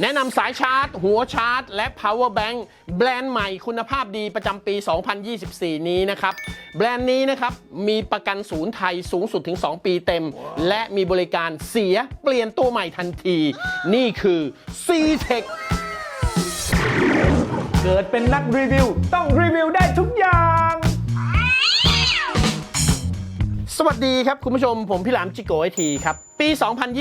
แนะนำสายชาร์จ หัวชาร์จ และ power bank แบรนด์ใหม่คุณภาพดีประจำปี 2024 นี้นะครับ แบรนด์นี้นะครับ มีประกันศูนย์ไทยสูงสุดถึง 2 ปีเต็ม และมีบริการเสียเปลี่ยนตัวใหม่ทันที นี่คือ C-Tech เกิดเป็นนักรีวิว ต้องรีวิวได้ทุกอย่าง สวัสดีครับ คุณผู้ชมผมพี่หลามจิโกไอทีครับ ปี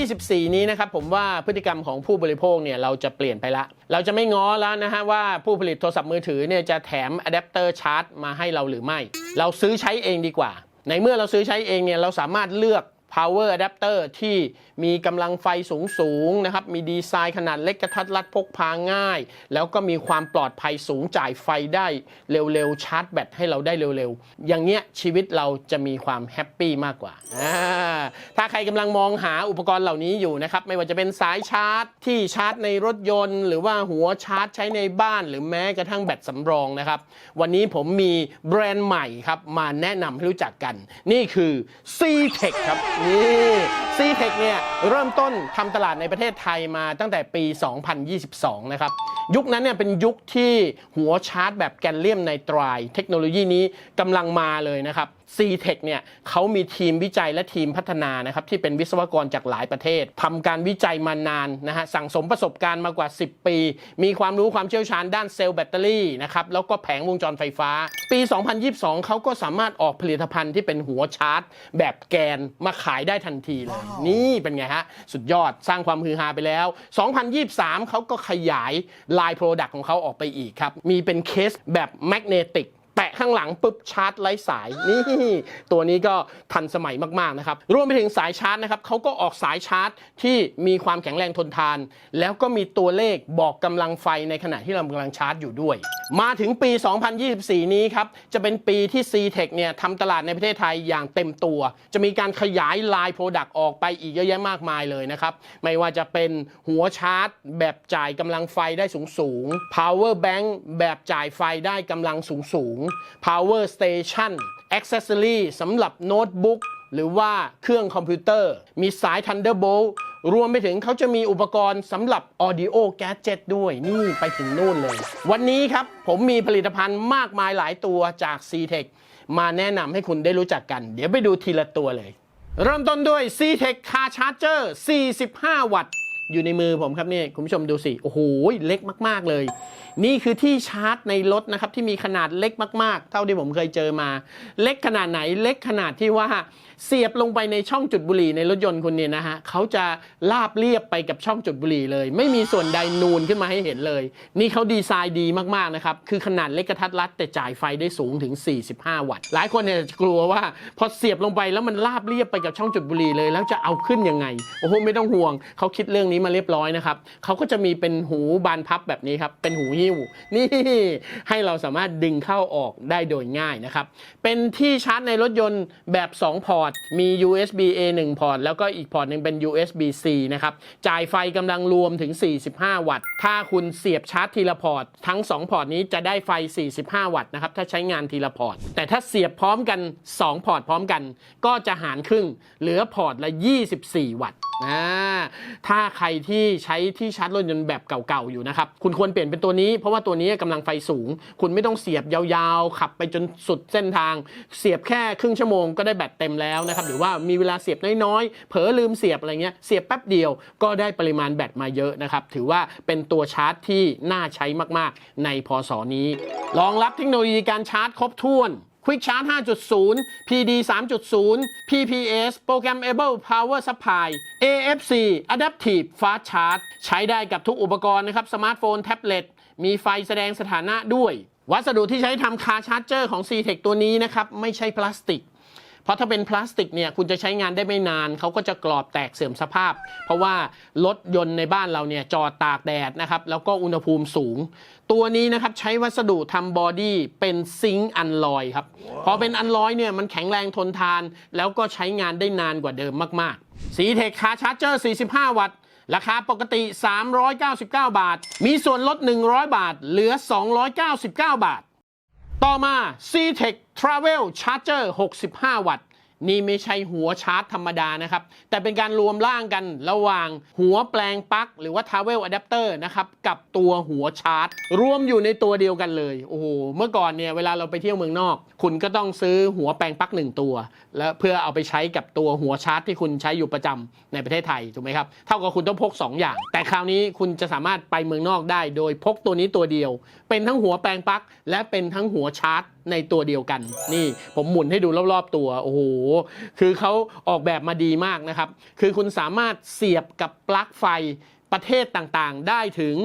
2024 นี้นะครับผมว่าพฤติกรรมของผู้บริโภคเนี่ยเราจะเปลี่ยนไปละ เราจะไม่ง้อแล้วนะฮะว่าผู้ผลิตโทรศัพท์มือถือเนี่ยจะแถมอะแดปเตอร์ชาร์จมาให้เราหรือไม่ เราซื้อใช้เองดีกว่า ในเมื่อเราซื้อใช้เองเนี่ยเราสามารถเลือก power adapter ที่มีกำลังไฟสูงสูงๆนะครับ มีดีไซน์ขนาดเล็กกระทัดรัดพกพาง่าย แล้วก็มีความปลอดภัยสูงจ่ายไฟได้เร็วๆ ชาร์จแบตให้เราได้เร็วๆ อย่างเงี้ยชีวิตเราจะมีความแฮปปี้มากกว่าอ่า ถ้าใครกำลังมองหาอุปกรณ์เหล่านี้อยู่นะครับ ไม่ว่าจะเป็นสายชาร์จ ที่ชาร์จในรถยนต์ หรือว่าหัวชาร์จใช้ในบ้าน หรือแม้กระทั่งแบตสำรองนะครับ วันนี้ผมมีแบรนด์ใหม่ครับมาแนะนำให้รู้จักกัน นี่คือ C-Tech ครับนี่ซีเทคเนี่ยเริ่มต้นทำตลาดในประเทศไทยมาตั้งแต่ปี 2022 นะครับ ยุคนั้นเนี่ยเป็นยุคที่หัวชาร์จแบบแกนเลียมไนตราย เทคโนโลยีนี้กำลังมาเลยนะครับ C-Tech เนี่ยเขามีทีมวิจัยและทีมพัฒนานะครับที่เป็นวิศวกรจากหลายประเทศทำการวิจัยมานานนะฮะสั่งสมประสบการณ์มากว่า 10 ปี มีความรู้ความเชี่ยวชาญด้านเซลล์แบตเตอรี่นะครับแล้วก็แผงวงจรไฟฟ้า ปี 2022 เขาก็สามารถออกผลิตภัณฑ์ที่เป็นหัวชาร์จ แบบแกนมาขายได้ทันทีเลย นี่เป็นไงฮะ สุดยอดสร้างความฮือฮาไปแล้ว 2023 เขาก็ขยายลายโปรดักต์ของเขาออกไปอีกครับ มีเป็นเคสแบบแมกเนติกแปะข้างหลังปุ๊บชาร์จไร้สายนี่ตัวนี้ก็ทันสมัยมากๆนะครับรวมไปถึงสายชาร์จนะครับเขาก็ออกสายชาร์จที่มีความแข็งแรงทนทาน แล้วก็มีตัวเลขบอกกำลังไฟในขณะที่เรากำลังชาร์จอยู่ด้วย มาถึงปี 2024 นี้ครับจะเป็นปีที่ C-Tech เนี่ยทำตลาดในประเทศไทยอย่างเต็มตัว จะมีการขยายลายโปรดักต์ออกไปอีกเยอะแยะมากมายเลยนะครับไม่ว่าจะเป็นหัวชาร์จ แบบจ่ายกำลังไฟได้สูงสูง power bank แบบจ่ายไฟได้กำลังสูงสูง power station accessory สำหรับโน้ตบุ๊กหรือว่าเครื่องคอมพิวเตอร์ มีสาย Thunderbolt รวมไปถึงเขาจะมีอุปกรณ์สำหรับ Audio Gadget ด้วย นี่ไปถึงนู่นเลย วันนี้ครับผมมีผลิตภัณฑ์มากมายหลายตัวจาก C-Tech มาแนะนำให้คุณได้รู้จักกัน เดี๋ยวไปดูทีละตัวเลย เริ่มต้นด้วย C-Tech Car Charger 45 วัตต์ อยู่ในมือผมครับนี่คุณผู้ชมดูสิโอ้โหเล็กมาก ๆเลย นี่คือที่ชาร์จในรถนะครับที่มีขนาดเล็กมาก ๆ เท่าที่ผมเคยเจอมา เล็กขนาดไหนเล็กขนาดที่ว่าเสียบลงไปในช่องจุดบุหรี่ในรถยนต์คุณเนี่ยนะฮะเขาจะลาบเรียบไปกับช่องจุดบุหรี่เลย ไม่มีส่วนใดนูนขึ้นมาให้เห็นเลย นี่เขาดีไซน์ดีมากๆนะครับคือขนาดเล็กกระทัดรัดแต่จ่ายไฟได้สูงถึง 45 วัตต์ หลายคนเนี่ยจะกลัวว่าพอเสียบลงไปแล้วมันลาบเรียบไปกับช่องจุดบุหรี่เลย แล้วจะเอาขึ้นยังไงโอ้โหไม่ต้องห่วงเขาคิดเรื่องนี้มาเรียบร้อยนะครับเขาก็จะมีเป็นหูบานพับแบบนี้ครับเป็นหูหิ้วนี่ให้เราสามารถดึงเข้าออกได้โดยง่ายนะครับเป็นที่ชาร์จในรถยนต์แบบ 2 พอร์ต มี USB A 1 พอร์ต แล้วก็อีกพอร์ตหนึ่งเป็น USB C นะครับจ่ายไฟกำลังรวมถึง 45 วัตต์ ถ้าคุณเสียบชาร์จทีละพอร์ต ทั้ง 2 พอร์ตนี้จะได้ไฟ 45 วัตต์นะครับถ้าใช้งานทีละพอร์ต แต่ถ้าเสียบพร้อมกัน 2 พอร์ตพร้อมกัน ก็จะหารครึ่ง เหลือพอร์ตละ 24 วัตต์ อ่าถ้าใครที่ใช้ที่ชาร์จรถยนต์แบบเก่าๆอยู่นะครับ คุณควรเปลี่ยนเป็นตัวนี้ เพราะว่าตัวนี้กำลังไฟสูง คุณไม่ต้องเสียบยาวๆ ขับไปจนสุดเส้นทาง เสียบแค่ครึ่งชั่วโมงก็ได้แบตเต็มแล้วนะครับ หรือว่ามีเวลาเสียบน้อยๆ เผลอลืมเสียบอะไรเงี้ย เสียบแป๊บเดียวก็ได้ปริมาณแบตมาเยอะนะครับ ถือว่าเป็นตัวชาร์จที่น่าใช้มากๆ ในพศนี้ รองรับเทคโนโลยีการชาร์จครบถ้วน Quick Charge 5.0 PD 3.0 PPS Programmable Power Supply AFC Adaptive Fast Charge ใช้ได้กับทุกอุปกรณ์นะครับ สมาร์ทโฟน แท็บเล็ต มีไฟแสดงสถานะด้วย วัสดุที่ใช้ทำคาชาร์เจอร์ของ C-Tech ตัวนี้นะครับ ไม่ใช่พลาสติก เพราะถ้าเป็นพลาสติกเนี่ยคุณจะใช้งานได้ไม่นานเขาก็จะกรอบแตกเสื่อมสภาพ เพราะว่ารถยนต์ในบ้านเราเนี่ยจอดตากแดดนะครับแล้วก็อุณหภูมิสูง ตัวนี้นะครับใช้วัสดุทำบอดี้เป็นซิงค์อันลอยครับพอเป็นอันลอยเนี่ยมันแข็งแรงทนทาน แล้วก็ใช้งานได้นานกว่าเดิมมากๆสีเทคคาชาร์เจอร์ 45 วัตต์ราคาปกติ 399 บาท มีส่วนลด 100 บาท เหลือ 299 บาท ต่อมา C-Tech Travel Charger 65 วัตต์ นี่ไม่ใช่หัวชาร์จธรรมดานะครับ แต่เป็นการรวมร่างกันระหว่างหัวแปลงปลั๊กหรือว่า Travel Adapter นะครับ กับตัวหัวชาร์จ รวมอยู่ในตัวเดียวกันเลย โอ้โห เมื่อก่อนเนี่ยเวลาเราไปเที่ยวเมืองนอก คุณก็ต้องซื้อหัวแปลงปลั๊กหนึ่งตัว แล้วเพื่อเอาไปใช้กับตัวหัวชาร์จที่คุณใช้อยู่ประจำในประเทศไทยถูกไหมครับเท่ากับคุณต้องพก 2 อย่าง แต่คราวนี้คุณจะสามารถไปเมืองนอกได้ โดยพกตัวนี้ตัวเดียว เป็นทั้งหัวแปลงปลั๊กและเป็นทั้งหัวชาร์จในตัวเดียวกัน นี่ผมหมุนให้ดูรอบๆตัว โอ้โห คือเขาออกแบบมาดีมากนะครับ คือคุณสามารถเสียบกับปลั๊กไฟ ประเทศต่างๆ ได้ถึง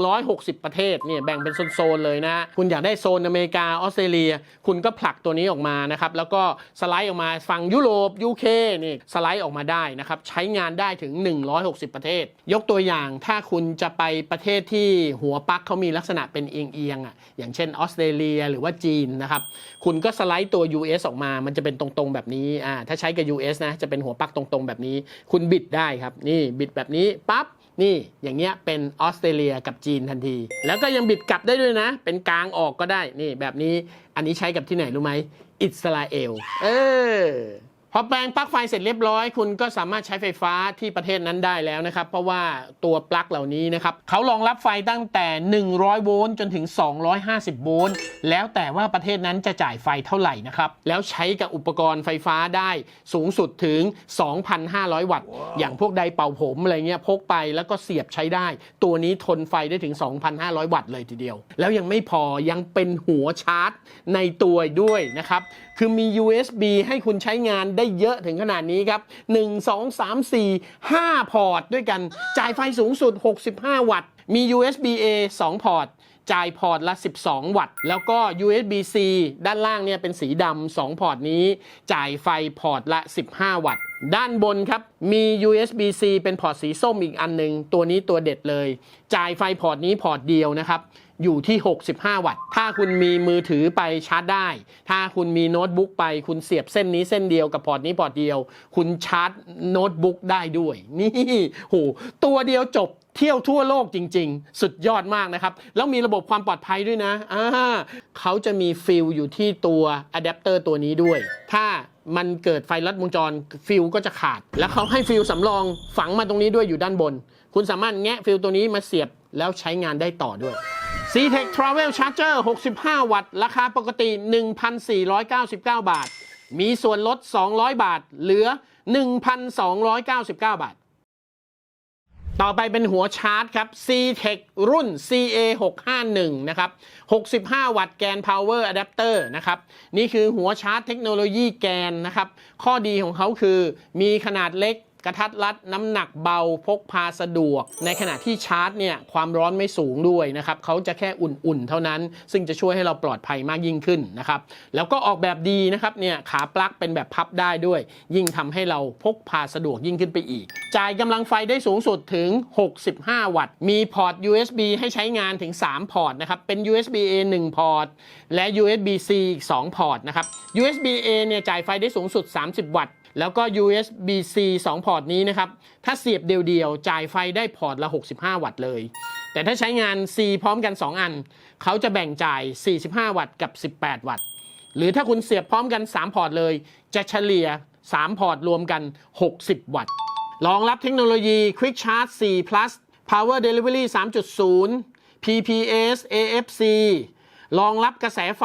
160 ประเทศเนี่ยแบ่งเป็นโซนๆเลยนะคุณอยากได้โซนอเมริกาออสเตรเลีย คุณก็ผลักตัวนี้ออกมานะครับแล้วก็สไลด์ออกมาฝั่งยุโรป UK นี่สไลด์ออกมาได้นะครับใช้งานได้ถึง 160 ประเทศ ยกตัวอย่างถ้าคุณจะไปประเทศที่หัวปลั๊กเขามีลักษณะเป็นเอียงๆอะอย่างเช่นออสเตรเลียหรือว่าจีนนะครับคุณก็สไลด์ตัว US ออกมา มันจะเป็นตรงๆแบบนี้อ่าถ้าใช้กับ US นะจะเป็นหัวปลั๊กตรงๆแบบนี้ คุณบิดได้ครับนี่บิดแบบนี้ปั๊บ นี่อย่างเงี้ยเป็นออสเตรเลียกับจีนทันที แล้วก็ยังบิดกลับได้ด้วยนะ เป็นกลางออกก็ได้นี่แบบนี้อันนี้ใช้กับที่ไหนรู้ไหมอิสราเอล เออ พอแปลงปลั๊กไฟเสร็จเรียบร้อยคุณก็สามารถใช้ไฟฟ้าที่ประเทศนั้นได้แล้วนะครับ เพราะว่าตัวปลั๊กเหล่านี้นะครับเขารองรับไฟตั้งแต่ 100 โวลต์จนถึง 250 โวลต์แล้วแต่ว่าประเทศนั้นจะจ่ายไฟเท่าไหร่นะครับ แล้วใช้กับอุปกรณ์ไฟฟ้าได้สูงสุดถึง 2,500 วัตต์อย่างพวกไดร์เป่าผมอะไรเงี้ยพกไปแล้วก็เสียบใช้ได้ ตัวนี้ทนไฟได้ถึง 2,500 วัตต์เลยทีเดียว แล้วยังไม่พอยังเป็นหัวชาร์จในตัวด้วยนะครับคือมี USB ให้คุณใช้งานได้เยอะถึงขนาดนี้ครับ 1 2 3 4 5 พอร์ตด้วยกัน จ่ายไฟสูงสุด 65 วัตต์ มี USB A 2 พอร์ตจ่ายพอร์ตละ 12 วัตต์ แล้วก็ USB-C ด้านล่างเนี่ยเป็นสีดำ2พอร์ตนี้ จ่ายไฟพอร์ตละ 15 วัตต์ ด้านบนครับ มี USB-C เป็นพอร์ตสีส้มอีกอันหนึ่งตัวนี้ตัวเด็ดเลย จ่ายไฟพอร์ตนี้พอร์ตเดียวนะครับ อยู่ที่ 65 วัตต์ ถ้าคุณมีมือถือไปชาร์จได้ ถ้าคุณมีโน้ตบุ๊กไปคุณเสียบเส้นนี้เส้นเดียวกับพอร์ตนี้พอร์ตเดียว คุณชาร์จโน้ตบุ๊กได้ด้วย นี่โหตัวเดียวจบเที่ยวทั่วโลกจริง ๆ สุดยอดมากนะครับ แล้วมีระบบความปลอดภัยด้วยนะอ่าเขาจะมีฟิลอยู่ที่ตัวอะแดปเตอร์ตัวนี้ด้วย ถ้ามันเกิดไฟลัดวงจรฟิลก็จะขาด แล้วเขาให้ฟิลสำรองฝังมาตรงนี้ด้วยอยู่ด้านบน คุณสามารถแงะฟิลตัวนี้มาเสียบแล้วใช้งานได้ต่อด้วย c t e c Travel Charger 65 วัตต์ ราคาปกติ 1,499 บาท มีส่วนลด 200 บาท เหลือ 1,299 บาท ต่อไปเป็นหัวชาร์จครับ C-Tech รุ่น CA651 นะครับ 65 วัตต์แกน Power Adapter นะครับ นี่คือหัวชาร์จเทคโนโลยีแกนนะครับ ข้อดีของเขาคือมีขนาดเล็ก กระทัดรัดน้ำหนักเบาพกพาสะดวก ในขณะที่ชาร์จเนี่ยความร้อนไม่สูงด้วยนะครับเขาจะแค่อุ่นๆ เท่านั้น ซึ่งจะช่วยให้เราปลอดภัยมากยิ่งขึ้นนะครับแล้วก็ออกแบบดีนะครับเนี่ยขาปลั๊กเป็นแบบพับได้ด้วย ยิ่งทำให้เราพกพาสะดวกยิ่งขึ้นไปอีก จ่ายกำลังไฟได้สูงสุดถึง 65 วัตต์ มีพอร์ต USB ให้ใช้งานถึง 3 พอร์ตนะครับเป็น USB A 1 พอร์ต และ USB C อีก 2 พอร์ตนะครับ USB A เนี่ยจ่ายไฟได้สูงสุด 30 วัตต์ แล้วก็ USB-C 2 พอร์ตนี้นะครับ ถ้าเสียบเดียวๆ จ่ายไฟได้พอร์ตละ 65 วัตต์เลย แต่ถ้าใช้งาน C พร้อมกัน 2 อัน เขาจะแบ่งจ่าย 45 วัตต์กับ 18 วัตต์ หรือถ้าคุณเสียบพร้อมกัน 3 พอร์ตเลย จะเฉลี่ย 3 พอร์ตรวมกัน 60 วัตต์ รองรับเทคโนโลยี Quick Charge 4 plus Power Delivery 3.0 PPS AFC รองรับกระแสไฟ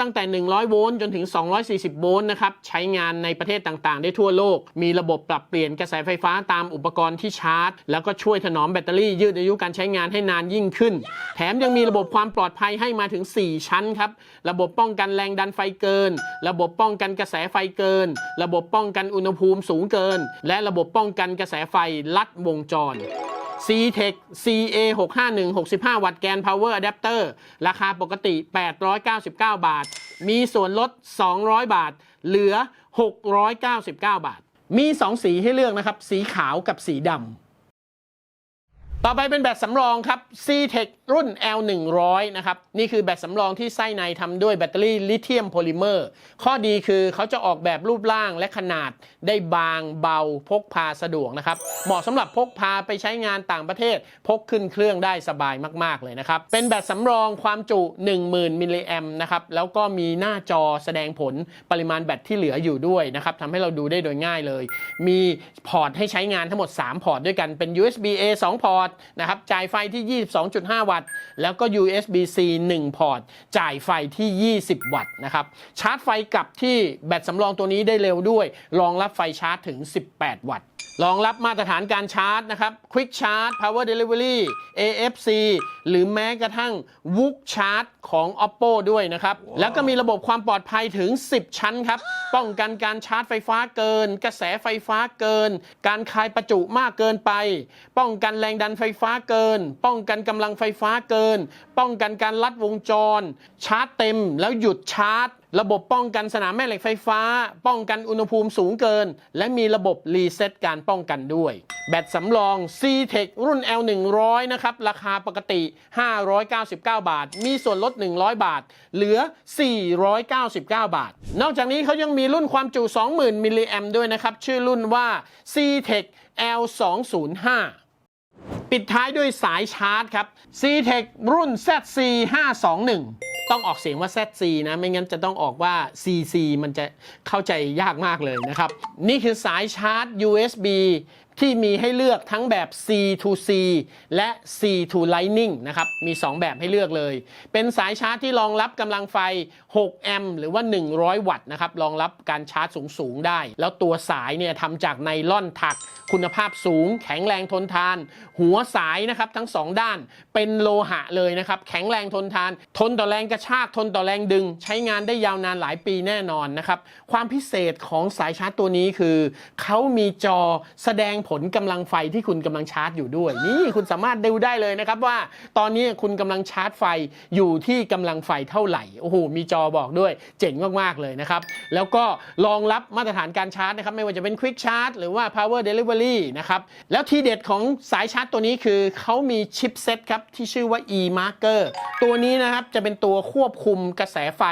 ตั้งแต่ 100 โวลต์จนถึง 240 โวลต์นะครับ ใช้งานในประเทศต่างๆ ได้ทั่วโลก มีระบบปรับเปลี่ยนกระแสไฟฟ้าตามอุปกรณ์ที่ชาร์จ แล้วก็ช่วยถนอมแบตเตอรี่ยืดอายุการใช้งานให้นานยิ่งขึ้น แถมยังมีระบบความปลอดภัยให้มาถึง 4 ชั้นครับ ระบบป้องกันแรงดันไฟเกิน ระบบป้องกันกระแสไฟเกิน ระบบป้องกันอุณหภูมิสูงเกิน และระบบป้องกันกระแสไฟลัดวงจร C-Tech CA651 65 วัตต์แกน Power Adapter ราคาปกติ 899 บาท มีส่วนลด 200 บาท เหลือ 699 บาท มี 2 สีให้เลือกนะครับ สีขาวกับสีดำ ต่อไปเป็นแบตสำรองครับ C-Tech รุ่น L100 นะครับ นี่คือแบตสำรองที่ไส้ในทำด้วยแบตเตอรี่ลิเธียมโพลิเมอร์ ข้อดีคือเขาจะออกแบบรูปร่างและขนาดได้บางเบาพกพาสะดวกนะครับ เหมาะสำหรับพกพาไปใช้งานต่างประเทศ พกขึ้นเครื่องได้สบายมาก ๆ เลยนะครับ เป็นแบตสำรองความจุ 10,000 มิลลิแอมนะครับ แล้วก็มีหน้าจอแสดงผลปริมาณแบตที่เหลืออยู่ด้วยนะครับทำให้เราดูได้โดยง่ายเลย มีพอร์ตให้ใช้งานทั้งหมด 3 พอร์ตด้วยกันเป็น USB A 2 พอร์ตนะครับจ่ายไฟที่ 22.5 วัตต์ แล้วก็ USB C 1 พอร์ต จ่ายไฟที่ 20 วัตต์นะครับชาร์จไฟกลับที่แบตสำรองตัวนี้ได้เร็วด้วย รองรับไฟชาร์จถึง 18 วัตต์ รองรับมาตรฐานการชาร์จนะครับ Quick Charge Power Delivery AFC หรือแม้กระทั่ง WOOK Charge ของ Oppo ด้วยนะครับ แล้วก็มีระบบความปลอดภัยถึง 10 ชั้นครับ ป้องกันการชาร์จไฟฟ้าเกิน กระแสไฟฟ้าเกิน การคายประจุมากเกินไป ป้องกันแรงดันไฟฟ้าเกิน ป้องกันกำลังไฟฟ้าเกิน ป้องกันการลัดวงจร ชาร์จเต็มแล้วหยุดชาร์จ ระบบป้องกันสนามแม่เหล็กไฟฟ้า ป้องกันอุณหภูมิสูงเกิน และมีระบบรีเซ็ตการป้องกันด้วย แบตสำรอง C-Tech รุ่น L100 นะครับ ราคาปกติ 599 บาท มีส่วนลด 100 บาท เหลือ 499 บาท นอกจากนี้เขายังมีรุ่นความจุ 20,000 มิลลิแอมด้วยนะครับ ชื่อรุ่นว่า C-Tech L205 ปิดท้ายด้วยสายชาร์จครับ C-Tech รุ่น ZC 521ต้องออกเสียงว่า ZC นะ ไม่งั้นจะต้องออกว่า CC มันจะเข้าใจยากมากเลยนะครับ นี่คือสายชาร์จ USB ที่มีให้เลือกทั้งแบบ C to C และ C to Lightning นะครับ มี 2 แบบให้เลือกเลย เป็นสายชาร์จที่รองรับกำลังไฟ 6 แอมป์หรือว่า 100 วัตต์นะครับ รองรับการชาร์จสูง ๆ ได้ แล้วตัวสายเนี่ยทำจากไนล่อนถัก คุณภาพสูง แข็งแรงทนทาน หัวสายนะครับทั้งสองด้าน เป็นโลหะเลยนะครับ แข็งแรงทนทาน ทนต่อแรงกระชาก ทนต่อแรงดึง ใช้งานได้ยาวนานหลายปีแน่นอนนะครับ ความพิเศษของสายชาร์จตัวนี้คือเขามีจอแสดงผลกำลังไฟที่คุณกำลังชาร์จอยู่ด้วย นี่คุณสามารถดูได้เลยนะครับว่า ตอนนี้คุณกำลังชาร์จไฟอยู่ที่กำลังไฟเท่าไหร่โอ้โหมีจอบอกด้วยเจ๋งมากๆเลยนะครับ แล้วก็รองรับมาตรฐานการชาร์จนะครับไม่ว่าจะเป็น Quick Charge หรือว่า Power Delivery นะครับแล้วทีเด็ดของสายชาร์จตัวนี้คือเขามีชิปเซ็ตครับที่ชื่อว่า e-marker ตัวนี้นะครับจะเป็นตัวควบคุมกระแสไฟ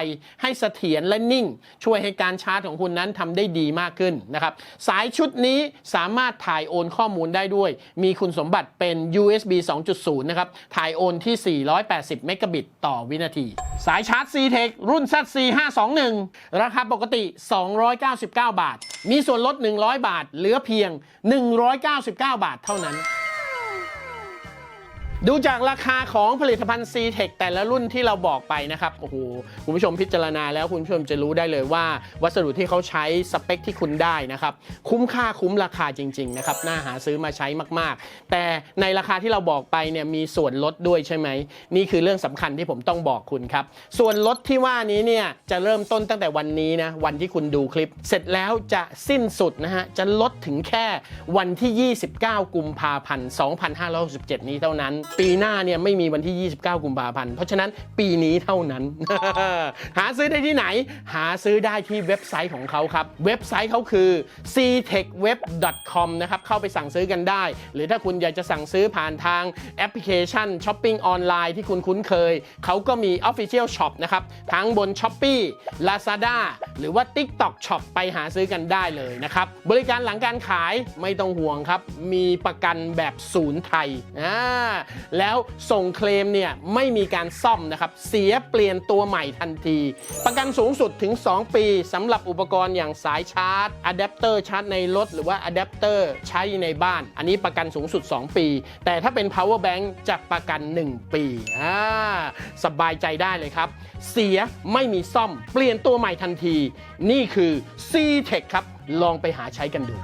ให้เสถียรและนิ่ง ช่วยให้การชาร์จของคุณนั้นทำได้ดีมากขึ้นนะครับสายชุดนี้สามารถถ่ายโอนข้อมูลได้ด้วย มีคุณสมบัติเป็น USB 2.0 นะครับ ถ่ายโอนที่ 480 เมกะบิตต่อวินาที สายชาร์จ C-Tech รุ่น ZC 521 ราคาปกติ 299 บาท มีส่วนลด 100 บาท เหลือเพียง 199 บาทเท่านั้น ดูจากราคาของผลิตภัณฑ์ C-Tech แต่ละรุ่นที่เราบอกไปนะครับโอ้โหคุณผู้ชมพิจารณาแล้วคุณผู้ชมจะรู้ได้เลยว่า วัสดุที่เขาใช้สเปคที่คุณได้นะครับ คุ้มค่าคุ้มราคาจริงๆนะครับน่าหาซื้อมาใช้มากๆ แต่ในราคาที่เราบอกไปเนี่ยมีส่วนลดด้วยใช่ไหม นี่คือเรื่องสำคัญที่ผมต้องบอกคุณครับ ส่วนลดที่ว่านี้เนี่ยจะเริ่มต้นตั้งแต่วันนี้นะวันที่คุณดูคลิป เสร็จแล้วจะสิ้นสุดนะฮะจะลดถึงแค่วันที่ 29 กุมภาพันธ์ 2567 นี้เท่านั้นปีหน้าเนี่ยไม่มีวันที่ 29 กุมภาพันธ์ เพราะฉะนั้นปีนี้เท่านั้น หาซื้อได้ที่ไหน หาซื้อได้ที่เว็บไซต์ของเขาครับ เว็บไซต์เขาคือ ctechweb.com นะครับ เข้าไปสั่งซื้อกันได้ หรือถ้าคุณอยากจะสั่งซื้อผ่านทางแอปพลิเคชันช้อปปิ้งออนไลน์ที่คุณคุ้นเคย เขาก็มี Official Shop นะครับ ทั้งบน s h o p e e Lazada หรือว่า TikTok Shop ไปหาซื้อกันได้เลยนะครับ บริการหลังการขายไม่ต้องห่วงครับ มีประกันแบบศูนย์ไทยอ่าแล้วส่งเคลมเนี่ยไม่มีการซ่อมนะครับ เสียเปลี่ยนตัวใหม่ทันที ประกันสูงสุดถึง 2 ปีสำหรับอุปกรณ์อย่างสายชาร์จอะแดปเตอร์ชาร์จในรถ หรือว่าอะแดปเตอร์ใช้ในบ้าน อันนี้ประกันสูงสุด 2 ปี แต่ถ้าเป็น power bank จะประกัน 1 ปีอ่าสบายใจได้เลยครับ เสียไม่มีซ่อม เปลี่ยนตัวใหม่ทันที นี่คือ C-Tech ครับ ลองไปหาใช้กันดู